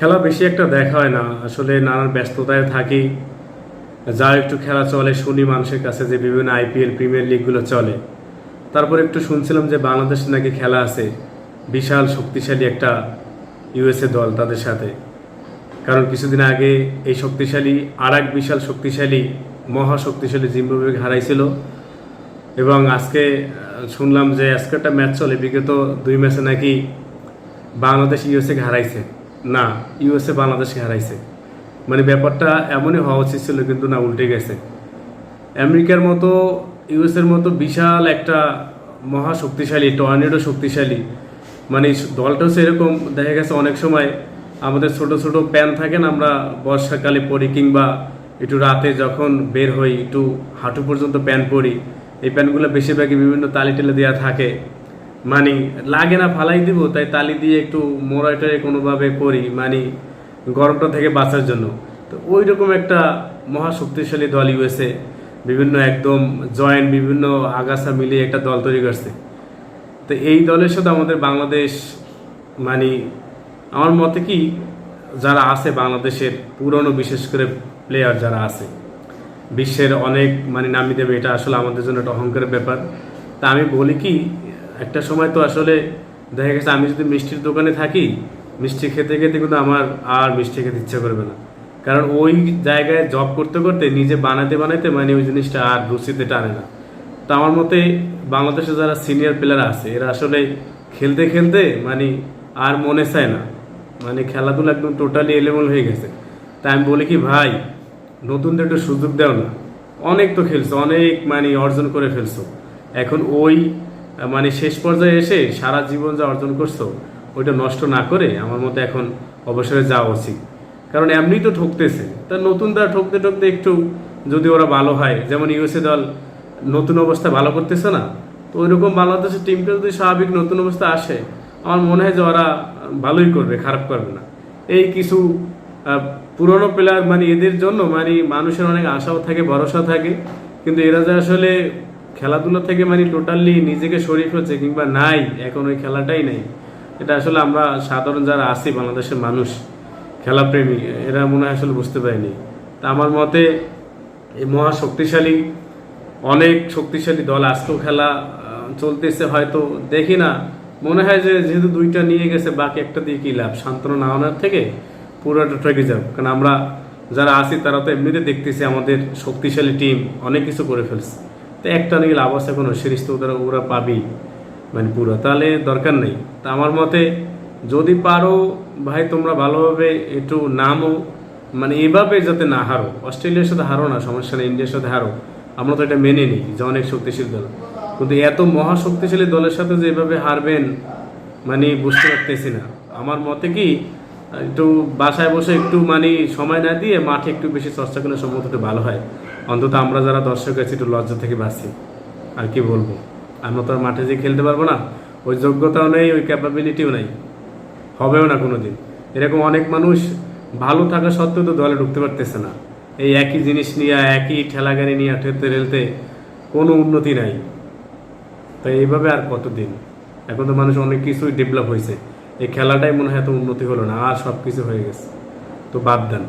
খেলা বেশি একটা দেখা হয় না। আসলে নানান ব্যস্ততায় থাকি। যা একটু খেলা চলে, শুনি মানুষের কাছে যে বিভিন্ন আইপিএল প্রিমিয়ার লিগগুলো চলে। তারপর একটু শুনছিলাম যে বাংলাদেশে নাকি খেলা আছে। বিশাল শক্তিশালী একটা ইউএসএ দল তাদের সাথে। কারণ কিছুদিন আগে এই শক্তিশালী আর এক বিশাল শক্তিশালী, মহা শক্তিশালী জিম্বাবুয়ে হারাইছিল। এবং আজকে শুনলাম যে আজকে একটা ম্যাচ চলে। বিগত দুই ম্যাচে নাকি বাংলাদেশ ইউএসএকে হারাইছে। না ইউএসএ বাংলাদেশকে হারাইছে। মানে ব্যাপারটা এমনই হওয়া উচিত ছিল, কিন্তু না, উল্টে গেছে। আমেরিকার মতো ইউএসের মতো বিশাল একটা মহা শক্তিশালী টর্নেডো শক্তিশালী মানে দলটাও সেরকম। দেখা গেছে অনেক সময় আমাদের ছোট ছোট প্যান থাকে না, আমরা বর্ষাকালে পরি কিংবা একটু রাতে যখন বের হই, একটু হাঁটু পর্যন্ত প্যান পরি এই প্যানগুলো বেশিরভাগই বিভিন্ন তালি টেলে দেওয়া থাকে। মানে লাগে না, ফালাই দিব, তাই তালি দিয়ে একটু মোড়াইটারে কোনোভাবে করি মানে গরমটা থেকে বাঁচার জন্য। তো ওই রকম একটা মহা শক্তিশালী দল ইউএসএ, বিভিন্ন একদম জয়েন্ট, বিভিন্ন আগাছা মিলিয়ে একটা দল তৈরি করছে। তো এই দলের সাথে আমাদের বাংলাদেশ মানে আমার মতে কি, যারা আছে বাংলাদেশের পুরনো বিশেষ করে প্লেয়ার যারা আছে, বিশ্বের অনেক মানে নামি দেবে এটা আসলে আমাদের জন্য একটা অহংকারের ব্যাপার। তা আমি বলি কি একটা সময় তো আসলে দেখা গেছে, আমি যদি মিষ্টির দোকানে থাকি, মিষ্টি খেতে খেতে কিন্তু আমার আর মিষ্টি খেতে ইচ্ছা করবে না। কারণ ওই জায়গায় জব করতে করতে নিজে বানাতে বানাতে মানে ওই জিনিসটা আর রুচিতে টানে না। তো আমার মতে বাংলাদেশে যারা সিনিয়র প্লেয়ার আছে, এরা আসলে খেলতে খেলতে মানে আর মনে চায় না। মানে খেলাধুলা একদম টোটালি এলেমল হয়ে গেছে। তাই আমি বলি কি, ভাই, নতুনদের একটু সুযোগ দেও না। অনেক তো খেলছো, অনেক মানে অর্জন করে ফেলছো। এখন ওই মানে শেষ পর্যায়ে এসে সারা জীবন যা অর্জন করছ, ওইটা নষ্ট না করে আমার মতে এখন অবসরে যাওয়া উচিত। কারণ এমনি তো ঠকতেছে। তা নতুন দা ঠকতে ঠকতে একটু যদি ওরা ভালো হয়, যেমন ইউএসএ দল নতুন অবস্থা ভালো করতেছে না, তো ওইরকম বাংলাদেশের টিমটা যদি স্বাভাবিক নতুন অবস্থা আসে, আমার মনে হয় যে ওরা ভালোই করবে, খারাপ করবে না। এই কিছু পুরনো প্লেয়ার মানে এদের জন্য মানে মানুষের অনেক আশাও থাকে ভরসা থাকে, কিন্তু এরা যে আসলে খেলাধুলা থেকে মানে টোটালি নিজেকে শরীর হচ্ছে কিংবা নাই, এখন ওই খেলাটাই নেই। এটা আসলে আমরা সাধারণ যারা আছি, বাংলাদেশের মানুষ, খেলাপ্রেমী, এরা মনে হয় আসলে বুঝতে পারেনি। তা আমার মতে এই মহা শক্তিশালী, অনেক শক্তিশালী দল আজকেও খেলা চলতেছে, হয়তো দেখি না। মনে হয় যে যেহেতু দুইটা নিয়ে গেছে, বাকি একটা দিয়ে কি লাভ? সান্ত্বনা না আনার থেকে পুরোটা ঠকে যাও কারণ আমরা যারা আছি, তারা তো এমনিতে দেখতেছি আমাদের শক্তিশালী টিম অনেক কিছু করে ফেলছে। তো একটা নিয়ে লাভ আছে কোনো, সিরিজ তো ওরা ওরা পাবেই মানে পুরো। তাহলে দরকার নেই। তা আমার মতে যদি পারো, ভাই, তোমরা ভালোভাবে একটু নামও মানে এভাবে যাতে না হারো। অস্ট্রেলিয়ার সাথে হারো না, সমস্যা নেই, ইন্ডিয়ার সাথে হারো। আমরা তো এটা মেনে নিই যে অনেক শক্তিশালী দল। কিন্তু এত মহাশক্তিশালী দলের সাথে যে এভাবে হারবেন মানে বুঝতে পারতেছি না। আমার মতে কি, একটু বাসায় বসে একটু মানে সময় না দিয়ে মাঠে একটু বেশি চর্চা করলে সম্ভবত ভালো হয়। অন্তত আমরা যারা দর্শক আছি, একটু লজ্জা থেকে বাঁচি। আর কি বলব? আমরা তো আর মাঠে যে খেলতে পারব না, ওই যোগ্যতাও নেই, ওই ক্যাপাবিলিটিও নেই। হবেও না কোনো দিন এরকম অনেক মানুষ ভালো থাকা সত্ত্বেও তো দলে ঢুকতে পারতেছে না। এই একই জিনিস নিয়ে, একই ঠেলা গাড়ি নিয়ে ঠেলতে রেলতে কোনো উন্নতি নাই। তো এইভাবে আর কতদিন? এখন তো মানুষ অনেক কিছুই ডেভেলপ হয়েছে। এই খেলাটাই মনে হয় এত উন্নতি হলো না, আর সব কিছু হয়ে গেছে। তো বাদ দেন।